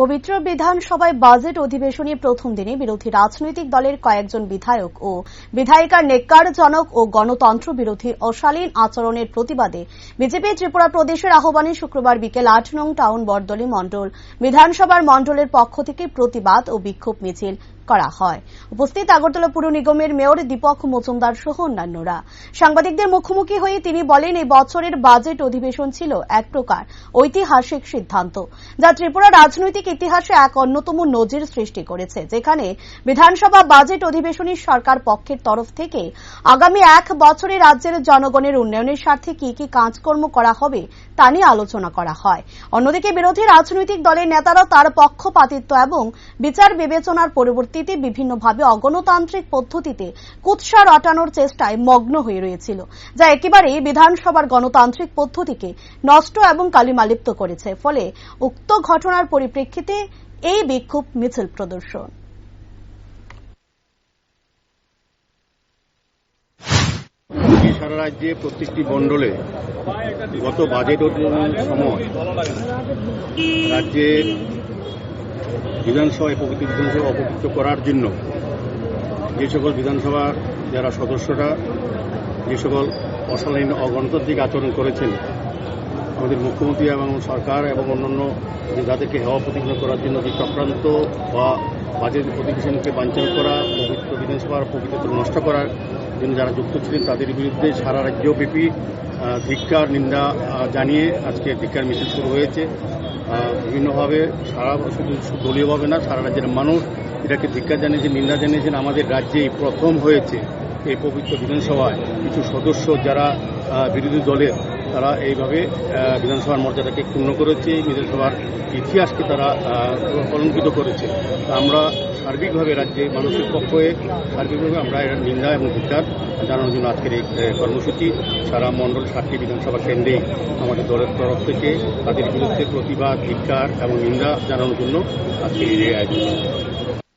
পবিত্র বিধানসভায় বাজেট অধিবেশনে প্রথম দিনে বিরোধী রাজনৈতিক দলের কয়েকজন বিধায়ক ও বিধায়িকার নেককারজনক ও গণতন্ত্র বিরোধী অশালীন আচরণের প্রতিবাদে বিজেপি ত্রিপুরা প্রদেশের আহ্বানে শুক্রবার বিকেল আট নং টাউন বরদলি মণ্ডল বিধানসভার মণ্ডলের পক্ষ থেকে প্রতিবাদ ও বিক্ষোভ মিছিল করা হয়। উপস্থিত আগরতলা পুর নিগমের মেয়র দীপক মজুমদার সহ অন্যান্যরা। সাংবাদিকদের মুখোমুখি হয়ে তিনি বলেন, এই বছরের বাজেট অধিবেশন ছিল এক প্রকার ঐতিহাসিক সিদ্ধান্ত, যা ত্রিপুরা রাজনৈতিক ইতিহাসে এক অন্যতম নজির সৃষ্টি করেছে, যেখানে বিধানসভা বাজেট অধিবেশনে সরকার পক্ষের তরফ থেকে আগামী এক বছরে রাজ্যের জনগণের উন্নয়নের স্বার্থে কি কি কাজকর্ম করা হবে তা নিয়ে আলোচনা করা হয়। অন্যদিকে বিরোধী রাজনৈতিক দলের নেতারা তার পক্ষপাতিত্ব এবং বিচার বিবেচনার পরিবর্তিতে বিভিন্নভাবে অগণতান্ত্রিক পদ্ধতিতে কুৎসা রটানোর চেষ্টায় মগ্ন হয়ে রয়েছিল, যা একেবারেই বিধানসভার গণতান্ত্রিক পদ্ধতিকে নষ্ট এবং কালিমালিপ্ত করেছে। ফলে উক্ত ঘটনার পরিপ্রেক্ষিতে এই বিক্ষোভ মিছিল প্রদর্শন। সারা রাজ্যে প্রত্যেকটি মণ্ডলে গত বাজেট সময় রাজ্যের বিধানসভায় প্রকৃতি বিধানসভা অপকৃত করার জন্য যে সকল বিধানসভার যারা সদস্যরা, যে সকল অশালীন অগণতান্ত্রিক আচরণ করেছেন আমাদের মুখ্যমন্ত্রী এবং সরকার এবং অন্যান্য যাদেরকে হেওয়া প্রতিঘ্ন করার জন্য যে চক্রান্ত বা বাজেট অধিবেশনকে বাঞ্ছন করা পবিত্র বিধানসভার পবিত্রতা নষ্ট করার জন্য যারা যুক্ত ছিলেন তাদের বিরুদ্ধে সারা রাজ্যব্যাপী আহ, ধিক্কার নিন্দা জানিয়ে আজকে ধিক্কার মিছিল শুরু হয়েছে। বিভিন্নভাবে সারা শুধু দলীয়ভাবে না সারা রাজ্যের মানুষ এটাকে ধিক্কার জানিয়েছে নিন্দা জানিয়েছেন। আমাদের রাজ্যেই প্রথম হয়েছে এই পবিত্র বিধানসভায় কিছু সদস্য যারা বিরোধী দলের তারা এইভাবে বিধানসভার মর্যাদাকে ক্ষুণ্ণ করেছে বিধানসভার ইতিহাসকে তারা আহ, কলঙ্কিত করেছে। আমরা সার্বিকভাবে রাজ্যে মানুষের পক্ষ হয়ে সার্বিকভাবে আমরা এর নিন্দা এবং বিচার জানানোর জন্য আজকের এই কর্মসূচি সারা মণ্ডল সাতটি বিধানসভা কেন্দ্রেই আমাদের দলের তরফ থেকে তাদের বিরুদ্ধে প্রতিবাদ ধিকার এবং নিন্দা জানানোর জন্য আজকে এই আয়োজন।